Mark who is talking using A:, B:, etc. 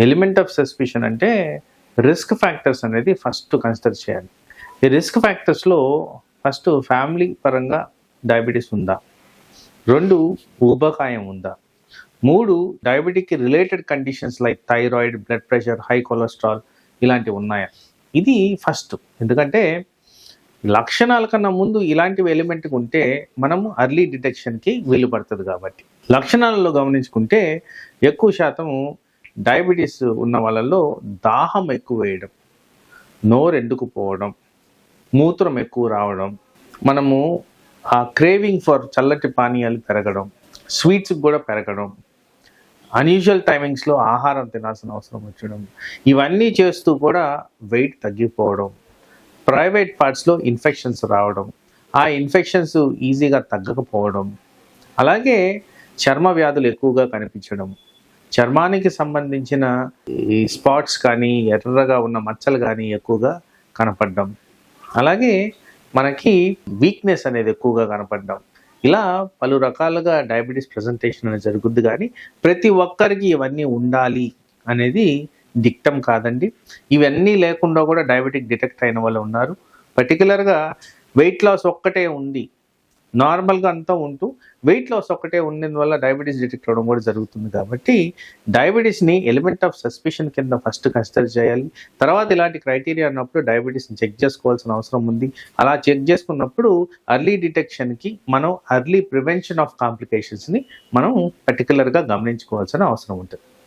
A: Element of suspicion అంటే risk factors అనేది first consider చేయాలి. ఈ రిస్క్ ఫ్యాక్టర్స్లో ఫస్ట్ ఫ్యామిలీ పరంగా డయాబెటీస్ ఉందా? రెండు ఊబకాయం ఉందా? మూడు diabetic related conditions like thyroid blood pressure high cholesterol ఇలాంటివి ఉన్నాయా? ఇది ఫస్ట్. ఎందుకంటే లక్షణాల కన్నా ముందు ఇలాంటివి ఎలిమెంట్ ఉంటే మనము అర్లీ డిటెక్షన్కి వీలు పడుతుంది కాబట్టి. లక్షణాలలో గమనించుకుంటే ఎక్కువ శాతం డయాబెటీస్ ఉన్న వాళ్ళల్లో దాహం ఎక్కువ వేయడం నోరు ఎండుకుపోవడం మూత్రం ఎక్కువ రావడం మనము ఆ క్రేవింగ్ ఫర్ చల్లటి పానీయాలు పెరగడం స్వీట్స్ కూడా పెరగడం అన్యూజువల్ టైమింగ్స్లో ఆహారం తినాల్సిన అవసరం వచ్చడం ఇవన్నీ చేస్తూ కూడా వెయిట్ తగ్గిపోవడం ప్రైవేట్ పార్ట్స్లో ఇన్ఫెక్షన్స్ రావడం ఆ ఇన్ఫెక్షన్స్ ఈజీగా తగ్గకపోవడం అలాగే చర్మ వ్యాధులు ఎక్కువగా కనిపించడం చర్మానికి సంబంధించిన ఈ స్పాట్స్ కానీ ఎర్రగా ఉన్న మచ్చలు కానీ ఎక్కువగా కనపడడం. అలాగే మనకి వీక్నెస్ అనేది ఎక్కువగా కనపడడం. ఇలా పలు రకాలుగా డయాబెటీస్ ప్రజెంటేషన్ అనేది జరుగుద్ది కానీ ప్రతి ఒక్కరికి ఇవన్నీ ఉండాలి అనేది దిక్టం కాదండి. ఇవన్నీ లేకుండా కూడా డయాబెటిక్ డిటెక్ట్ అయిన వాళ్ళు ఉన్నారు. పర్టికులర్గా వెయిట్ లాస్ ఒక్కటే ఉంది. నార్మల్గా అంతా ఉంటూ వెయిట్ లాస్ ఒక్కటే వల్ల డయాబెటీస్ డిటెక్ట్ అవ్వడం కూడా జరుగుతుంది కాబట్టి డయాబెటీస్ని ఎలిమెంట్ ఆఫ్ సస్పిషన్ కింద ఫస్ట్ కన్సిడర్ చేయాలి. తర్వాత ఇలాంటి క్రైటీరియా ఉన్నప్పుడు డయాబెటీస్ని చెక్ చేసుకోవాల్సిన అవసరం ఉంది. అలా చెక్ చేసుకున్నప్పుడు అర్లీ డిటెక్షన్కి మనం అర్లీ ప్రివెన్షన్ ఆఫ్ కాంప్లికేషన్స్ని మనం పర్టికులర్గా గమనించుకోవాల్సిన అవసరం ఉంటుంది.